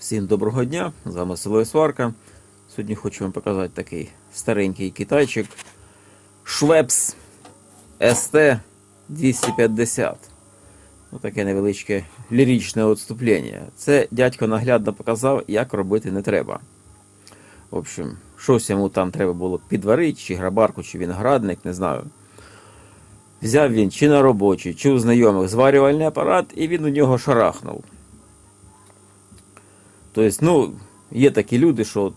Всім доброго дня! З вами Село Сварка. Сьогодні хочу вам показати такий старенький китайчик Швепс ST 250. Ну, таке невеличке ліричне відступлення. Це дядько наглядно показав, як робити не треба. В общем, щось йому там треба було підварити, чи грабарку, чи виноградник, не знаю. Взяв він чи на робочий, чи у знайомих зварювальний апарат, і він у нього шарахнув. Тобто, ну, є такі люди, що от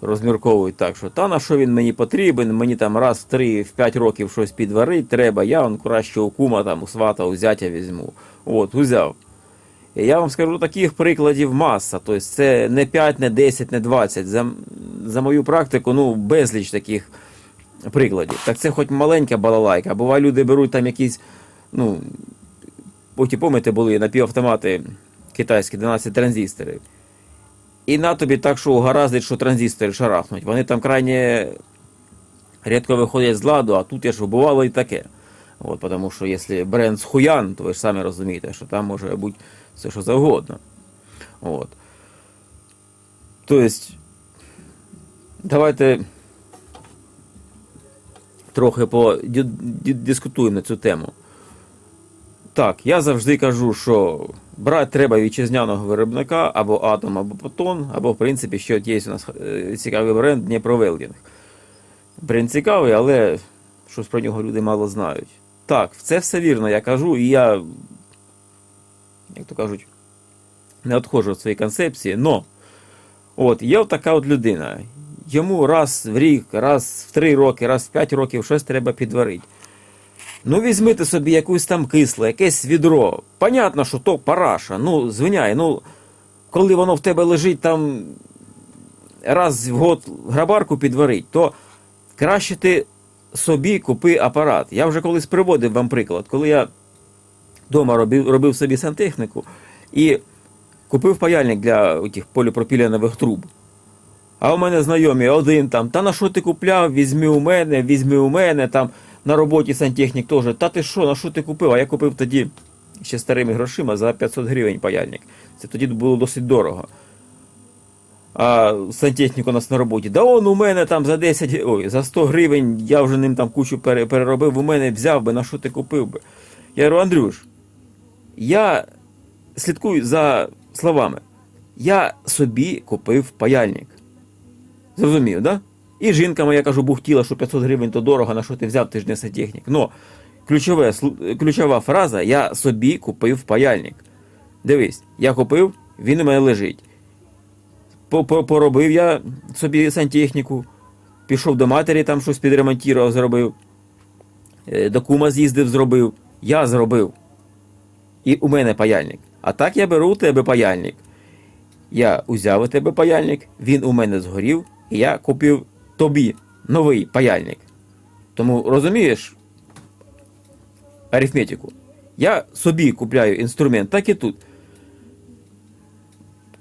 розмірковують так, що та на що він мені потрібен, мені там раз в три, в п'ять років щось підварити треба, я он краще у кума, там, у свата, у зятя візьму. От, узяв. І я вам скажу, таких прикладів маса. Тобто це не 5, не 10, не 20. За, за мою практику, ну, безліч таких прикладів. Так це хоч маленька балалайка. Буває, люди беруть там якісь, ну, потім помните, були напівавтомати китайські 12 транзисторів. І на тобі так, що угораздить, що транзистори шарахнуть. Вони там крайне рідко виходять з ладу, а тут я ж бувало і таке. От, тому що якщо бренд з хуян, то ви ж самі розумієте, що там може бути все, що завгодно. От. Тобто, давайте трохи подискутуємо на цю тему. Так, я завжди кажу, що брати треба вітчизняного виробника або Атом, або Потон, або, в принципі, ще от є у нас е, цікавий бренд Дніпровелдінг. Бренд цікавий, але щось про нього люди мало знають. Так, це все вірно, я кажу, і я, як то кажуть, не відходжу від своєї концепції, но от є така от людина. Йому раз в рік, раз в три роки, раз в п'ять років щось треба підварити. Ну, візьмите собі якусь там кисле, якесь відро. Понятно, що то параша. Ну, звиняй, ну, коли воно в тебе лежить там раз в год грабарку підварить, то краще ти собі купи апарат. Я вже колись приводив вам приклад, коли я вдома робив, робив собі сантехніку і купив паяльник для тих поліпропіленових труб. А у мене знайомі один там, та на що ти купляв, візьми у мене, візьми у мене там на роботі сантехнік теж. Та ти що, на що ти купив? А я купив тоді ще старими грошима за 500 гривень паяльник. Це тоді було досить дорого. А сантехнік у нас на роботі. Да он у мене там за 10, г- ой, за 100 гривень, я вже ним там кучу переробив, у мене взяв би, на що ти купив би. Я говорю, Андрюш, я слідкую за словами. Я собі купив паяльник. Зрозумів, да? І жінка моя, кажу, бухтіла, що 500 гривень то дорого, на що ти взяв, ти ж не сантехнік. Но ключове, ключова фраза я собі купив паяльник. Дивись, я купив, він у мене лежить. По- по- Поробив я собі сантехніку, пішов до матері, там щось підремонтував, зробив. Е, До кума з'їздив, зробив. Я зробив. І у мене паяльник. А так я беру у тебе паяльник. Я узяв у тебе паяльник, він у мене згорів, і я купив тобі новий паяльник. Тому розумієш арифметику? Я собі купляю інструмент, так і тут.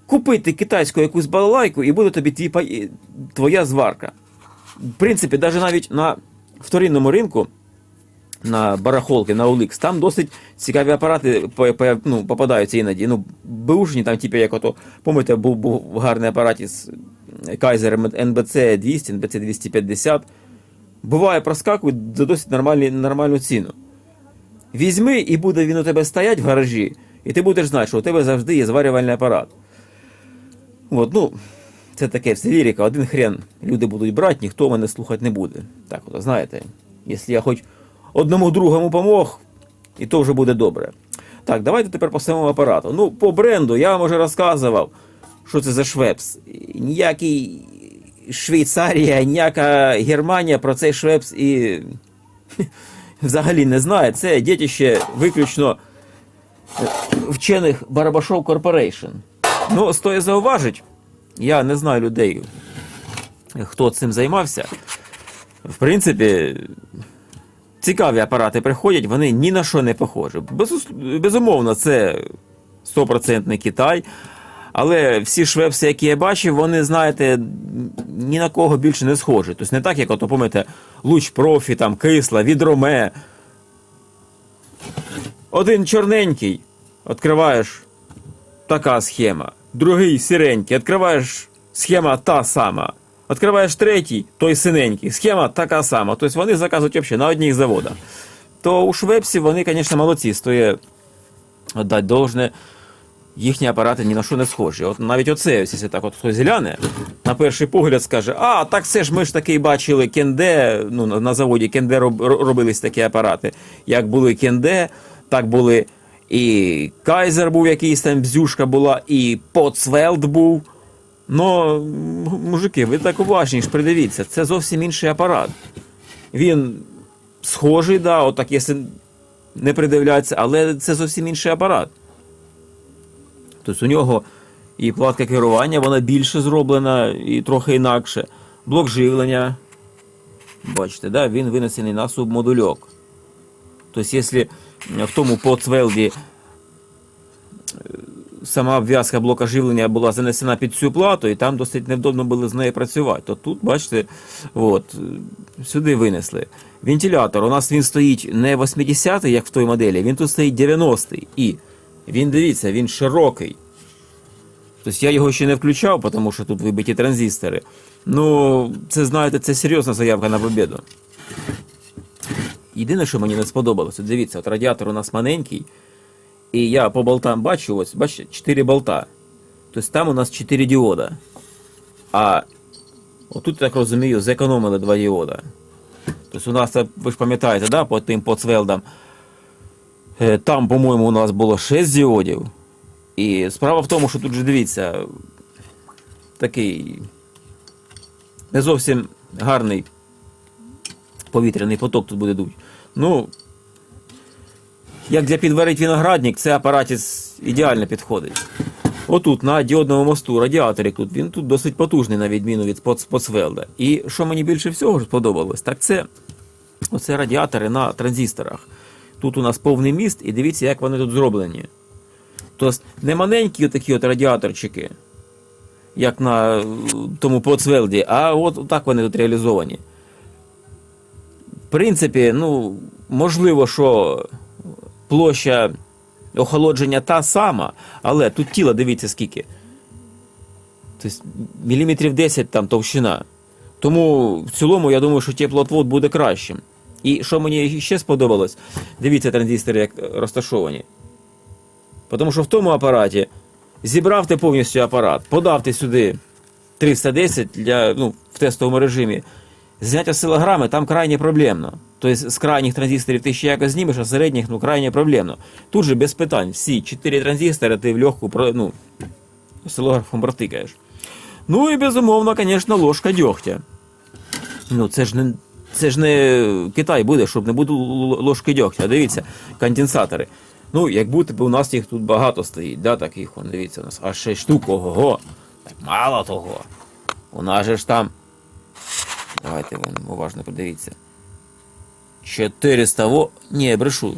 Купити китайську якусь балалайку, і буде тобі твій, твоя зварка. В принципі, навіть навіть на вторинному ринку, на барахолки, на OLX, там досить цікаві апарати ну, попадаються іноді. Ну, бушні, там, типу, як ото, пам'ятаєте, був, був гарний апарат із Kaiser NBC 200, NBC 250. Буває, проскакують за досить нормальні, нормальну ціну. Візьми, і буде він у тебе стоять в гаражі, і ти будеш знати, що у тебе завжди є зварювальний апарат. От, ну, це таке все лірика, один хрен люди будуть брати, ніхто мене слухати не буде. Так, от, знаєте, якщо я хоч одному другому помог, і то вже буде добре. Так, давайте тепер по самому апарату. Ну, по бренду я вам вже розказував, що це за швепс. Ніякий Швейцарія, ніяка Германія про цей швепс і взагалі не знає. Це дітище виключно е, вчених Барабашов Корпорейшн. Ну, стоїть зауважить, я не знаю людей, хто цим займався. В принципі, цікаві апарати приходять, вони ні на що не похожі. Безумовно, це 100% Китай. Але всі швепси, які я бачив, вони, знаєте, ні на кого більше не схожі. Тобто не так, як ото, пам'ятаєте, луч профі, там, кисла, відроме. Один чорненький, відкриваєш така схема. другий сіренький, відкриваєш схема та сама. Відкриваєш третій, той синенький, схема така сама. Тобто вони заказують взагалі на одних заводах. То у Швепсі вони, звісно, молодці, стоїть дати должне. Їхні апарати ні на що не схожі. От навіть оце, якщо так от хтось гляне, на перший погляд скаже, а, так це ж ми ж таки бачили Кенде, ну, на заводі Кенде робились такі апарати. Як були Кенде, так були і Кайзер був якийсь там, бзюшка була, і Поцвелд був. Ну, мужики, ви так уважні ж придивіться, це зовсім інший апарат. Він схожий, да, отак, якщо не придивлятися, але це зовсім інший апарат. Тобто у нього і платка керування, вона більше зроблена і трохи інакше. Блок живлення. Бачите, да, він винесений на субмодульок. Тобто, якщо в тому подсвелді сама обв'язка блока живлення була занесена під цю плату, і там досить невдобно було з нею працювати. То тут, бачите, от, сюди винесли. Вентилятор. У нас він стоїть не 80-й, як в той моделі, він тут стоїть 90-й. І він, дивіться, він широкий. Тобто я його ще не включав, тому що тут вибиті транзистори. Ну, це знаєте, це серйозна заявка на побіду. Єдине, що мені не сподобалося, дивіться, от радіатор у нас маленький, і я по болтам бачу, ось, бачите, 4 болта. Тобто там у нас 4 діода. А отут, я так розумію, зекономили 2 діода. Тобто у нас, це, ви ж пам'ятаєте, да, по тим по цвелдам, е, там, по-моєму, у нас було 6 діодів. І справа в тому, що тут же дивіться, такий не зовсім гарний повітряний поток тут буде дуть. Ну, як для підварить виноградник, це апаратець ідеально підходить. Отут, на діодному мосту, радіаторик тут, він тут досить потужний, на відміну від Поц- Поцвелда. І що мені більше всього сподобалось, так це оце радіатори на транзисторах. Тут у нас повний міст, і дивіться, як вони тут зроблені. Тобто не маленькі такі от радіаторчики, як на тому Поцвелді, а от так вони тут реалізовані. В принципі, ну, можливо, що площа охолодження та сама, але тут тіло, дивіться скільки. Тобто міліметрів 10 там товщина. Тому в цілому я думаю, що теплоотвод буде кращим. І що мені ще сподобалось, дивіться транзистори, як розташовані. Тому що в тому апараті зібрав ти повністю апарат, подав ти сюди 310 для, ну, в тестовому режимі. Зняття силограми там крайне проблемно. Тобто з крайніх транзисторів ти ще якось знімеш, а з середніх ну, крайне проблемно. Тут же без питань. Всі 4 транзистори ти в легку ну, силографом протикаєш. Ну і безумовно, звісно, ложка дьогтя. Ну, це ж не. Це ж не Китай буде, щоб не буде ложки дьогтя. Дивіться, конденсатори. Ну, як будто у нас їх тут багато стоїть, да, таких, он, дивіться, у нас аж 6 штук, ого. Так мало того. У нас же ж там. Давайте ви уважно подивіться. 400 вольт. Ні, я брешу.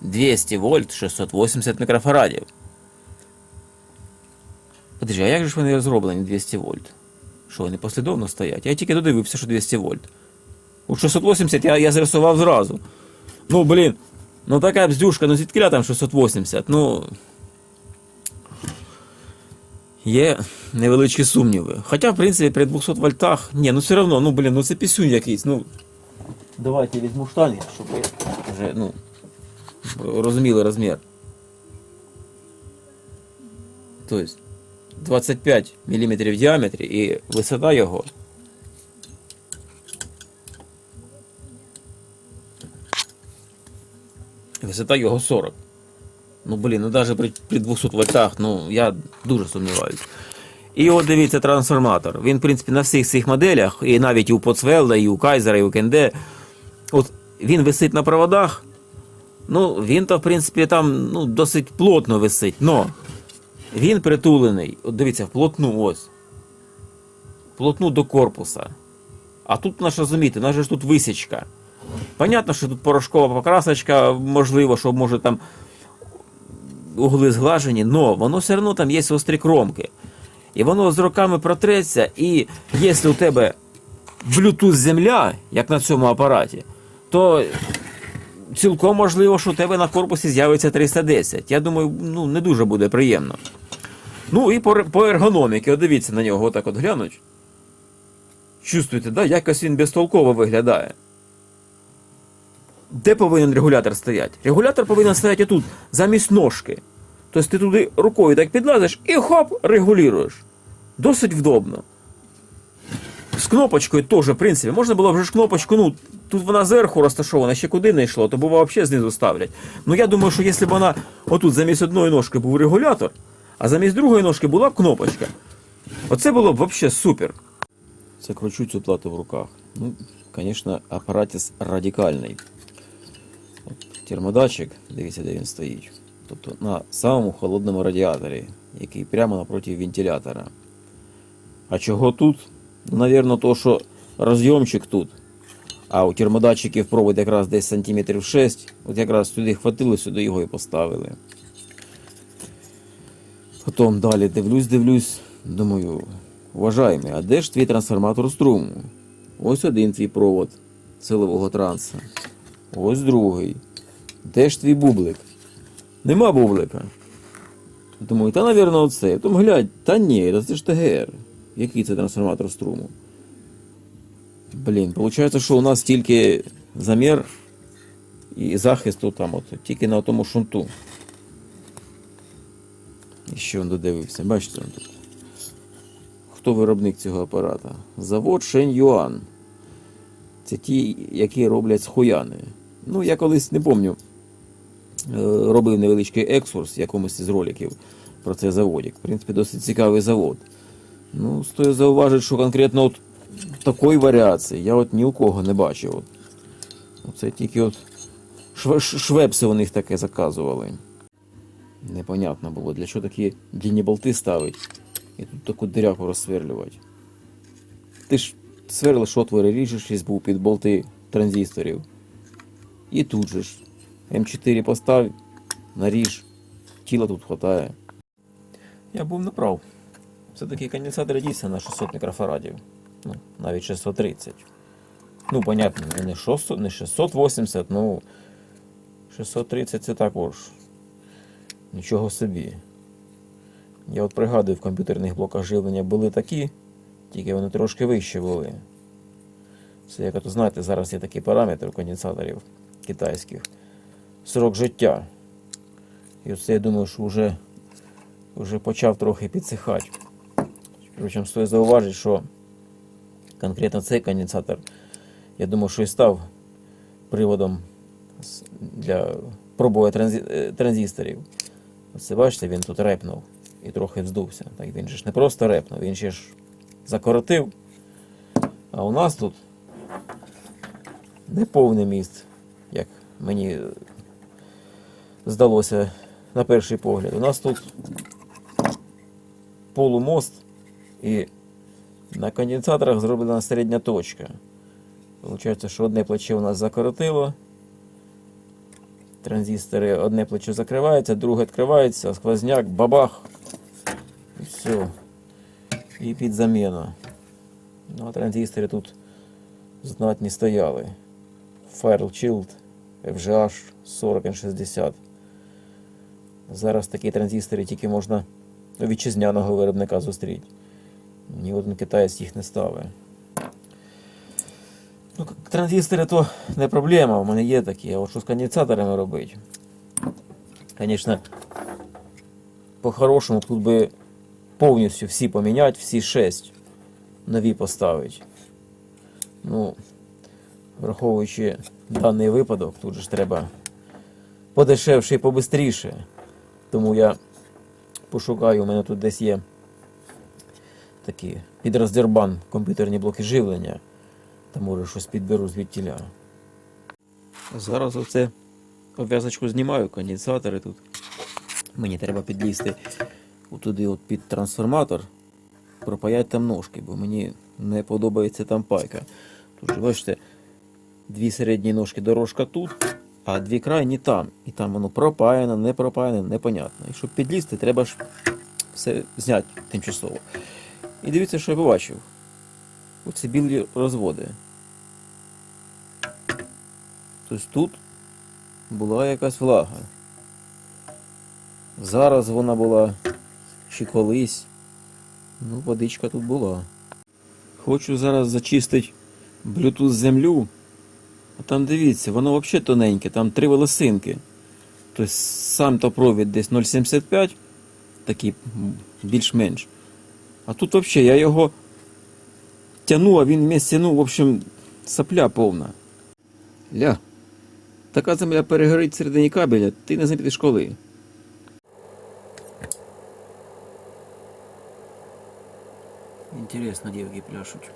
200 вольт, 680 мікрофарадів. Подожди, а як же ж вони зроблені 200 вольт? Що вони послідовно стоять? Я тільки додивився, що 200 вольт. У 680 я, я зрисував зразу. Ну, блін. Ну така бздюшка, ну звідкиля там 680. Ну. Є невеличкі сумніви. Хоча, в принципі, при 200 вольтах. Ні, ну все одно, ну блін, ну це пісюнь якийсь. Ну. Давайте я візьму штанги, щоб ви вже, ну, розуміли розмір. Тобто 25 мм в діаметрі і висота його. Висота його 40. Ну, блін, ну навіть при, при 200 вольтах, ну, я дуже сумніваюся. І от дивіться трансформатор. Він, в принципі, на всіх цих моделях, і навіть і у Поцвелда, і у Кайзера, і у Кенде, от він висить на проводах. Ну, він то, в принципі, там ну, досить плотно висить. Но він притулений. От дивіться, вплотну ось. Вплотну до корпуса. А тут, наш розумієте, же ж тут висічка. Понятно, що тут порошкова покрасочка, можливо, що може там угли зглажені, но воно все одно там є острі кромки. І воно з роками протреться, і якщо у тебе Bluetooth земля, як на цьому апараті, то цілком можливо, що у тебе на корпусі з'явиться 310. Я думаю, ну не дуже буде приємно. Ну і по, ергономіки, дивіться на нього, отак от глянуть. Чувствуєте, да? якось він безтолково виглядає. Де повинен регулятор стояти? Регулятор повинен стояти тут, замість ножки. Тобто ти туди рукою так підлазиш і хоп, регулюєш. Досить вдобно. З кнопочкою теж, в принципі, можна було вже ж кнопочку, ну, тут вона зверху розташована, ще куди не йшло, то бува взагалі знизу ставлять. Ну я думаю, що якщо б вона отут замість одної ножки був регулятор, а замість другої ножки була б кнопочка, оце було б взагалі супер. Це кручу цю плату в руках. Ну, звісно, апаратіс радикальний. Термодатчик, дивіться, де він стоїть. Тобто на самому холодному радіаторі, який прямо напроти вентилятора. А чого тут? Ну, Навірно, то, що розйомчик тут. А у термодатчиків провод якраз десь сантиметрів 6. От якраз сюди хватило, сюди його і поставили. Потім далі дивлюсь, дивлюсь, думаю, уважаємий, а де ж твій трансформатор струму? Ось один твій провод силового транса. Ось другий. Де ж твій бублик? Нема бублика. Думаю, та, навірно, оце. Потім глядь, та ні, це ж ТГР. Який це трансформатор струму? Блін, виходить, що у нас тільки замір і захисту там, от, тільки на тому шунту. І що він додивився? Бачите тут. Хто виробник цього апарата? Завод Шень Юан. Це ті, які роблять схуяни. Ну, я колись не пам'ятаю, робив невеличкий екскурс якомусь із роликів про цей заводик. В принципі, досить цікавий завод. Ну, стоїть зауважити, що конкретно от такої варіації я от ні у кого не бачив. От. Оце тільки от швепси у них таке заказували. Непонятно було, для чого такі длинні болти ставить і тут таку диряку розсверлювати. Ти ж сверлиш отвори, ріжеш різьбу під болти транзисторів. І тут же ж М4 постав, наріж, тіла тут хватає. Я був неправ. Все-таки конденсатори дійсно на 600 мікрофарадів. Ну, навіть 630. Ну, понятно, не 600, не 680, ну 630 це також. Нічого собі. Я от пригадую, в комп'ютерних блоках живлення були такі, тільки вони трошки вище були. Це як то знаєте, зараз є такий параметр у конденсаторів китайських. Срок життя. І оце я думаю, що вже, вже почав трохи підсихати. Причому стоїть зауважити, що конкретно цей конденсатор, я думаю, що і став приводом для пробою е, транзисторів. Оце бачите, він тут репнув і трохи вздувся. Так він же ж не просто репнув, він ще ж закоротив. А у нас тут неповний міст, як мені здалося на перший погляд. У нас тут полумост і на конденсаторах зроблена середня точка. Получається, що одне плече у нас закоротило. Транзистори одне плече закривається, друге відкривається, сквозняк, бабах. І все. І під заміну. Ну, а транзистори тут знатні стояли. Fairchild FGH 40N60. Зараз такі транзистори тільки можна у вітчизняного виробника зустріти. Ні один китаєць їх не ставить. Ну, транзистори то не проблема, у мене є такі, а от що з конденсаторами робити? Звісно, по-хорошому тут би повністю всі поміняти, всі шесть нові поставити. Ну, враховуючи даний випадок, тут же ж треба подешевше і побистріше. Тому я пошукаю, у мене тут десь є такі підроздербан комп'ютерні блоки живлення. Та може щось підберу звідтіля. Зараз оце обв'язочку знімаю, конденсатори тут. Мені треба підлізти туди от під трансформатор, пропаяти там ножки, бо мені не подобається там пайка. Тут бачите, дві середні ножки дорожка тут, а дві крайні там. І там воно пропаяно, не пропаяно, непонятно. І щоб підлізти, треба ж все зняти тимчасово. І дивіться, що я побачив. Оці білі розводи. Тобто тут була якась влага. Зараз вона була чи колись. Ну, водичка тут була. Хочу зараз зачистити Bluetooth землю. А там дивіться, воно взагалі тоненьке, там три волосинки. Тобто сам то провід десь 0,75, такий більш-менш. А тут взагалі я його тяну, а він вместе, ну, в общем, сопля повна. Ля. Така земля перегорить всередині кабеля, ти не знайдеш коли. Інтересно, дівки пляшуть.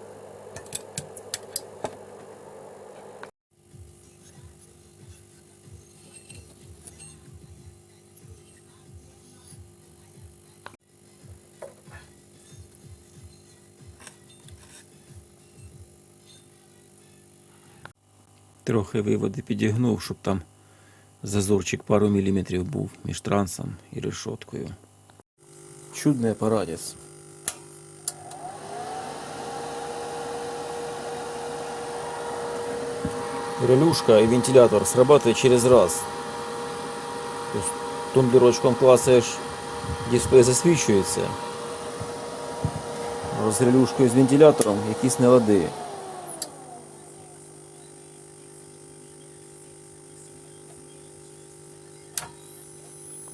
Трохи виводи підігнув, щоб там зазорчик пару міліметрів був між трансом і решоткою. Чудний апаратець. Релюшка и вентилятор срабатывает через раз. То есть тумблерочком клацаєш, дисплей засвічується. А з релюшкою з вентилятором якісь нелади. О,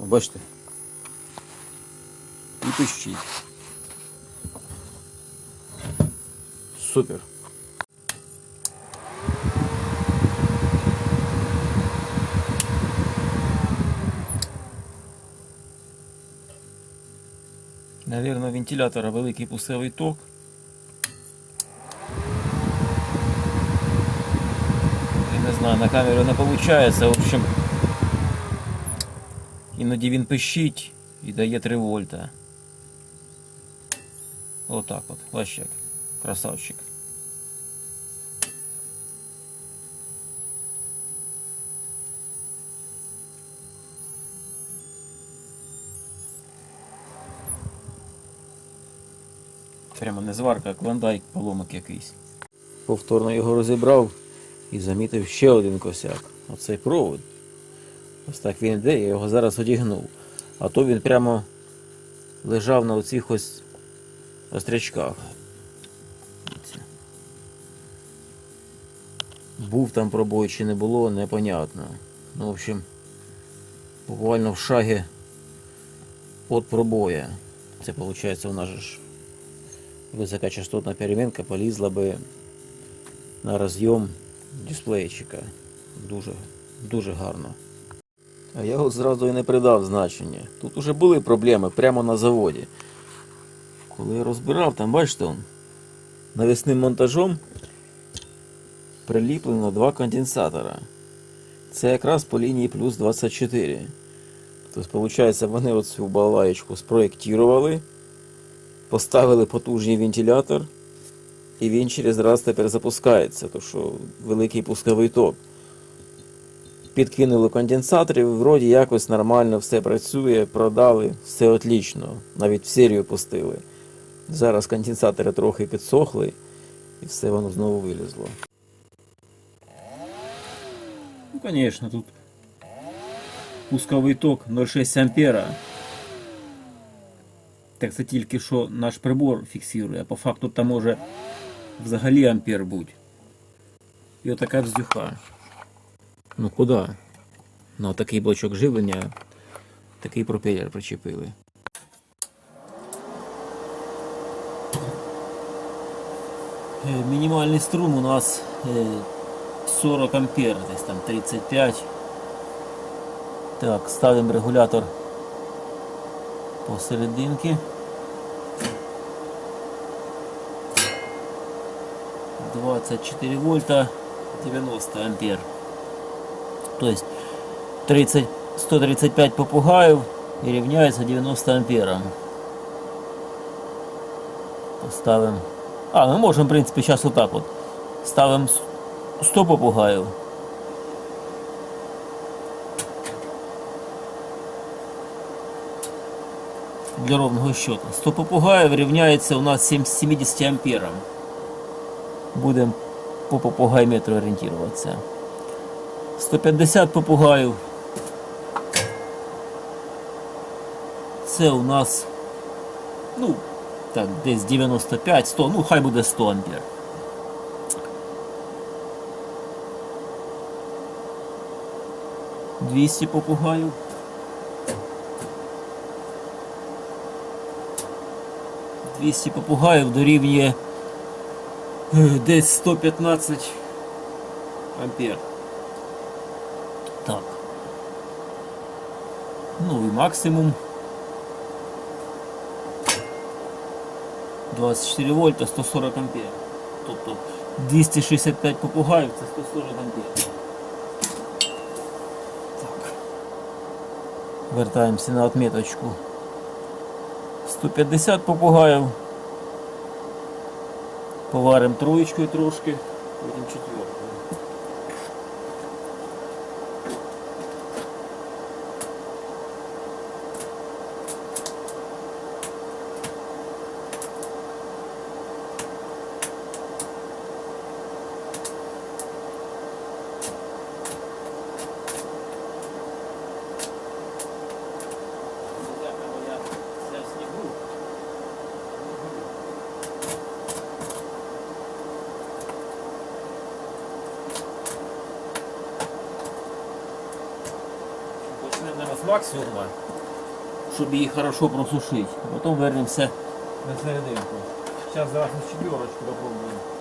Бачите? І пищить. Супер. Наверное, вентилятора великий пусковий ток. Я не знаю, на камеру не виходить. В общем, іноді він пищить і дає 3 вольта. Отак от. Бачиш як. Красавчик. Прямо не зварка, а клондайк поломок якийсь. Повторно його розібрав і замітив ще один косяк. Оцей провод. Ось так він йде, я його зараз одігнув. А то він прямо лежав на оцих ось острячках. Був там пробой чи не було, непонятно. Ну, в общем, буквально в шагі от пробоя. Це виходить у нас ж високочастотна перемінка полізла би на розйом дисплейчика. Дуже, дуже гарно. А я от зразу і не придав значення. Тут уже були проблеми прямо на заводі. Коли я розбирав, там бачите, он, навісним монтажом приліплено два конденсатора. Це якраз по лінії плюс 24. Тобто, виходить, вони оцю балаєчку спроєктували, поставили потужний вентилятор, і він через раз тепер запускається, тому що великий пусковий ток. Підкинули конденсаторів, вроді якось нормально все працює, продали, все отлично, навіть в серію пустили. Зараз конденсатори трохи підсохли і все воно знову вилізло. Ну, звісно, тут пусковий ток 0,6 ампера. Так це тільки що наш прибор фіксує, а по факту там може взагалі ампер бути. І отака вздюха. Ну куди? На такий блочок живлення такий пропелер причепили. Е, Мінімальний струм у нас е, 40 ампер, десь там 35. Так, ставимо регулятор посерединки. 24 вольта, 90 ампер. То есть 30, 135 попугаев и равняется 90 амперам. Поставим. А, мы можем, в принципе, сейчас вот так вот. Ставим 100 попугаев. Для ровного счета. 100 попугаев равняется у нас 70 амперам. Будем по попугайметру ориентироваться. 150 попугаїв. Це у нас Ну, так, десь 95-100, ну хай буде 100 ампер. Двісті попугаїв. Двісті попугаїв дорівнює е, десь 115 ампер. Так. Ну і максимум 24 вольта 140 ампер. Тобто 265 попугаїв це 140 ампер. Так. Вертаємося на отметочку. 150 попугаїв. Поваримо троєчкою трошки, потім четвертою. Максимума, щоб її хорошо просушити. Потім вернемося на серединку. Зараз зараз на четверочку попробуємо.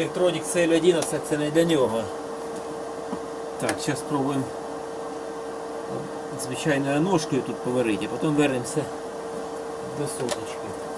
Electronic CL11 це не для нього. Так, зараз спробуємо звичайною ножкою тут поварити, а потім вернемося до соточки.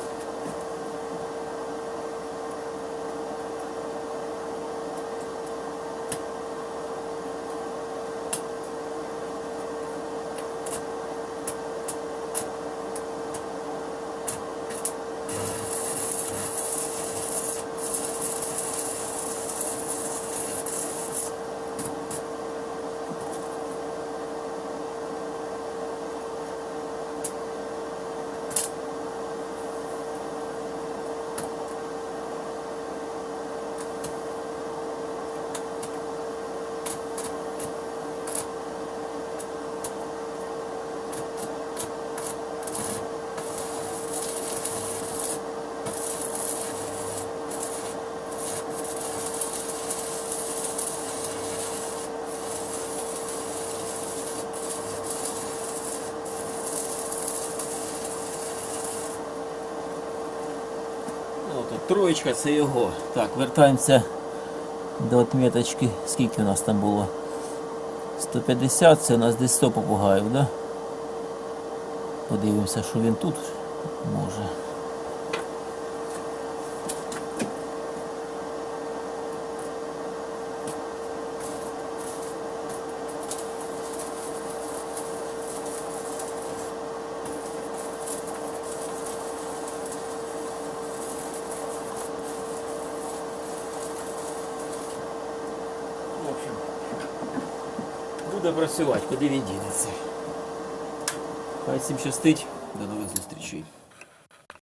Тут троєчка це його. Так, вертаємося до отметочки. Скільки у нас там було? 150, це у нас десь 100 попугаїв, да? Подивимося, що він тут може. В общем, буде працювати, куди він дінеться. Хай всім щастить. До нових зустрічей.